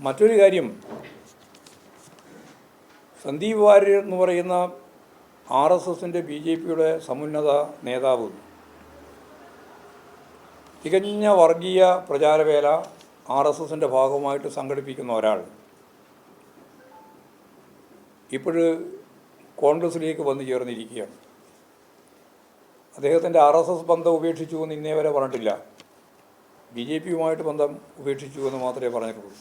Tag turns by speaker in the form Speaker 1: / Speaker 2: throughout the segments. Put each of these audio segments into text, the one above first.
Speaker 1: മറ്റൊരു കാര്യം. സന്ദീപ് വാര്യർ എന്ന് പറയുന്ന ആർ എസ് എസിന്റെ ബി ജെ പിയുടെ സമുന്നത നേതാവ്. തികഞ്ഞ വർഗീയ പ്രചാരവേല ആർ എസ് എസിന്റെ ഭാഗമായിട്ട് സംഘടിപ്പിക്കുന്ന ഒരാൾ. ഇപ്പോഴ് കോൺഗ്രസിലേക്ക് വന്നു ചേർന്നിരിക്കുകയാണ്. അദ്ദേഹത്തിന്റെ ആർ എസ് എസ് ബന്ധം ഉപേക്ഷിച്ചു എന്ന് ഇന്നേ വരെ പറഞ്ഞിട്ടില്ല. ബി ജെ പിയുമായിട്ട് ബന്ധം ഉപേക്ഷിച്ചു എന്ന് മാത്രമേ പറഞ്ഞിട്ടുള്ളൂ.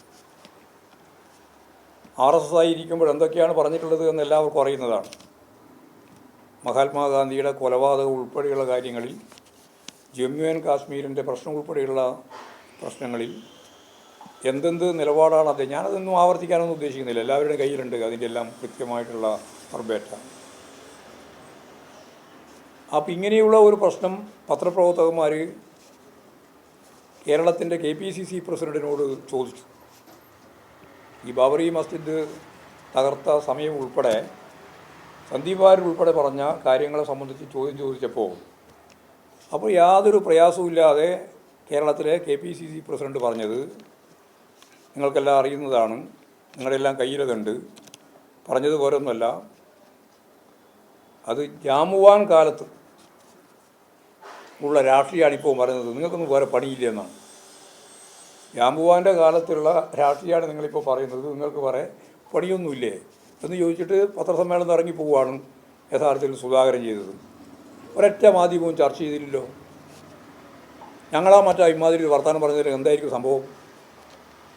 Speaker 1: ആർ എസ് എസ് ആയിരിക്കുമ്പോൾ എന്തൊക്കെയാണ് പറഞ്ഞിട്ടുള്ളത് എന്ന് എല്ലാവർക്കും അറിയുന്നതാണ്. മഹാത്മാഗാന്ധിയുടെ കൊലപാതകം ഉൾപ്പെടെയുള്ള കാര്യങ്ങളിൽ ജമ്മു ആൻഡ് കാശ്മീരിന്റെ പ്രശ്നം ഉൾപ്പെടെയുള്ള പ്രശ്നങ്ങളിൽ എന്തെന്ത് നിലപാടാണ് അദ്ദേഹം? ഞാനതൊന്നും ആവർത്തിക്കാനൊന്നും ഉദ്ദേശിക്കുന്നില്ല. എല്ലാവരുടെയും കയ്യിലുണ്ട്. അതിന്റെ എല്ലാം കൃത്യമായിട്ടുള്ള ഫർബേറ്റ അപ്പം ഇങ്ങനെയുള്ള ഒരു പ്രശ്നം പത്രപ്രവർത്തകന്മാർ കേരളത്തിന്റെ കെ പി സി സി പ്രസിഡന്റിനോട് ചോദിച്ചു. ഈ ബാബറി മസ്ജിദ് തകർത്ത സമയം ഉൾപ്പെടെ സന്ദീപ് വാര്യർ ഉൾപ്പെടെ പറഞ്ഞ കാര്യങ്ങളെ സംബന്ധിച്ച് ചോദ്യം ചോദിച്ചപ്പോൾ അപ്പോൾ യാതൊരു പ്രയാസവുമില്ലാതെ കേരളത്തിലെ K P C C president പറഞ്ഞത് നിങ്ങൾക്കെല്ലാം അറിയുന്നതാണ് നിങ്ങളുടെ എല്ലാം കയ്യിലതുണ്ട് പറഞ്ഞതുപോലെ ഒന്നുമല്ല അത് ജാമുവാൻ കാലത്ത് ഉള്ള രാഷ്ട്രീയമാണ് ഇപ്പോൾ പറയുന്നത് നിങ്ങൾക്കൊന്നും വേറെ പണിയില്ല എന്നാണ്. ജാമ്പുവാന്റെ കാലത്തുള്ള രാഷ്ട്രീയമാണ് നിങ്ങളിപ്പോൾ പറയുന്നത്. നിങ്ങൾക്ക് പറയാൻ പണിയൊന്നുമില്ലേ? എന്ന് ചോദിച്ചിട്ട് പത്രസമ്മേളനം ഇറങ്ങി പോവുകയാണ് യഥാർത്ഥത്തിൽ സുധാകരൻ ചെയ്തത്. ഒരൊറ്റ മാധ്യമവും ചർച്ച ചെയ്തില്ലല്ലോ. ഞങ്ങളാ മറ്റാ ഇമാതിരി വർത്തമാനം പറഞ്ഞതിൽ എന്തായിരിക്കും സംഭവം?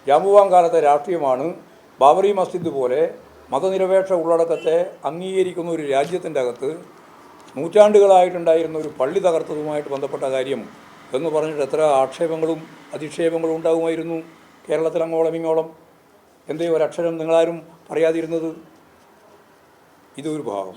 Speaker 1: ജാമ്പുവാൻ കാലത്തെ രാഷ്ട്രീയമാണ് ബാബറി മസ്ജിദ് പോലെ മതനിരപേക്ഷ ഉള്ളടക്കത്തെ അംഗീകരിക്കുന്ന ഒരു രാജ്യത്തിന്റെ അകത്ത് നൂറ്റാണ്ടുകളായിട്ടുണ്ടായിരുന്ന ഒരു പള്ളി തകർത്തതുമായിട്ട് ബന്ധപ്പെട്ട കാര്യം എന്ന് പറഞ്ഞിട്ട് എത്ര ആക്ഷേപങ്ങളും അധിക്ഷേപങ്ങളും ഉണ്ടാകുമായിരുന്നു കേരളത്തിൽ അങ്ങോളം ഇങ്ങോളം. എന്തേ ഒരക്ഷരം നിങ്ങളാരും പറയാതിരുന്നത്? ഇതൊരു ഭാഗം